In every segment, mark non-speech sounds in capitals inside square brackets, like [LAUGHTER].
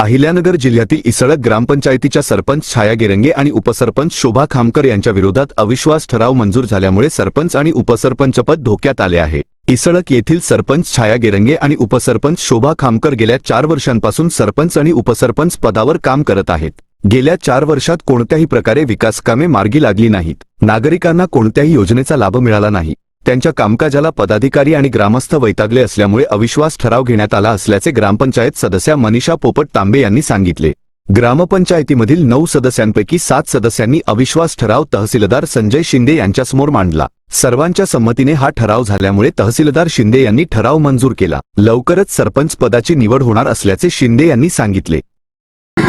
अहिल्यानगर जिल्ह्यातील इसळक ग्रामपंचायतीच्या सरपंच छाया गिरंगे आणि उपसरपंच शोभा खामकर यांच्या विरोधात अविश्वास ठराव मंजूर झाल्यामुळे सरपंच आणि उपसरपंच पद धोक्यात आले आहे. इसळक येथील सरपंच छाया गिरंगे आणि उपसरपंच शोभा खामकर गेल्या चार वर्षांपासून सरपंच आणि उपसरपंच पदावर काम करत आहेत. गेल्या चार वर्षात कोणत्याही प्रकारे विकासकामे मार्गी लागली नाहीत. नागरिकांना कोणत्याही योजनेचा लाभ मिळाला नाही. त्यांच्या कामकाजाला पदाधिकारी आणि ग्रामस्थ वैतागले असल्यामुळे अविश्वास ठराव घेण्यात आला असल्याचे ग्रामपंचायत सदस्या मनीषा पोपट तांबे यांनी सांगितले. ग्रामपंचायतीमधील नऊ सदस्यांपैकी सात सदस्यांनी अविश्वास ठराव तहसीलदार संजय शिंदे यांच्यासमोर मांडला. सर्वांच्या संमतीने हा ठराव झाल्यामुळे तहसीलदार शिंदे यांनी ठराव मंजूर केला. लवकरच सरपंच पदाची निवड होणार असल्याचे शिंदे यांनी सांगितले.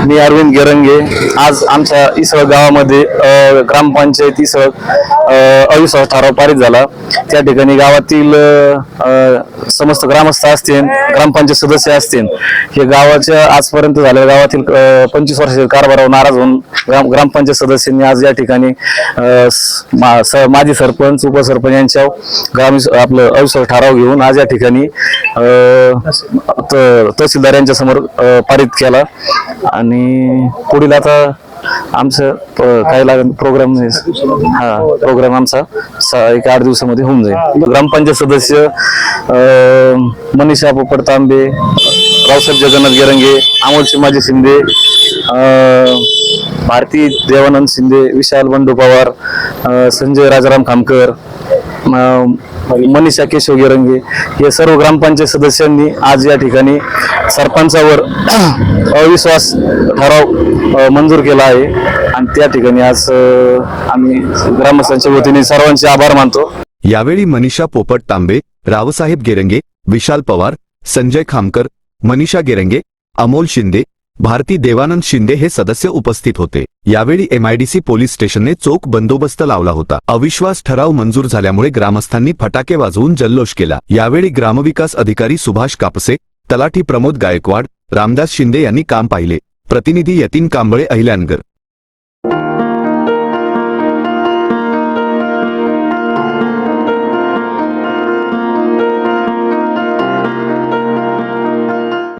मी अरविंद गेरंगे. आज आमच्या इसळ गावामध्ये ग्रामपंचायत इसळ अविश्वास ठराव पारित झाला. त्या ठिकाणी गावातील समस्त ग्रामस्थ असतील ग्रामपंचायत सदस्य असतील हे गावाच्या आजपर्यंत झालेल्या गावातील पंचवीस वर्षाच्या कारभारावर नाराज होऊन ग्राम ग्रामपंचायत सदस्यांनी आज या ठिकाणी मा- स- माजी सरपंच उपसरपंच यांच्या ग्राम आपलं अविश्वास ठराव घेऊन आज या ठिकाणी त- तहसीलदार यांच्या समोर पारित केला. आणि पुढील आता आमचं काय लागेल प्रोग्राम हा प्रोग्राम आमचा एक आठ दिवसामध्ये होऊन जाईल. ग्रामपंचायत सदस्य मनीषा पोपट तांबे रावसाहेब जगन्नाथ गेरंगे अमोल शिमाजी शिंदे भारती देवानंद शिंदे विशाल बंडू पवार संजय राजाराम खामकर मनीषा केशव गिरंगे हे सर्व ग्रामपंचायत सदस्यांनी आज या ठिकाणी सरपंचावर [CLEARS THROAT] अविश्वास ठराव मंजूर केला आहे. आणि त्या ठिकाणी आज आम्ही ग्रामस्थांच्या वतीने सर्वांचे आभार मानतो. यावेळी मनीषा पोपट तांबे रावसाहेब गेरंगे विशाल पवार संजय खामकर मनीषा गेरंगे अमोल शिंदे भारती देवानंद शिंदे हे सदस्य उपस्थित होते. यावेळी एमआयडीसी पोलीस स्टेशनने चोख बंदोबस्त लावला होता. अविश्वास ठराव मंजूर झाल्यामुळे ग्रामस्थांनी फटाके वाजवून जल्लोष केला. यावेळी ग्रामविकास अधिकारी सुभाष कापसे तलाठी प्रमोद गायकवाड रामदास शिंदे यांनी काम पाहिले. प्रतिनिधी यतीन कांबळे अहिल्यानगर.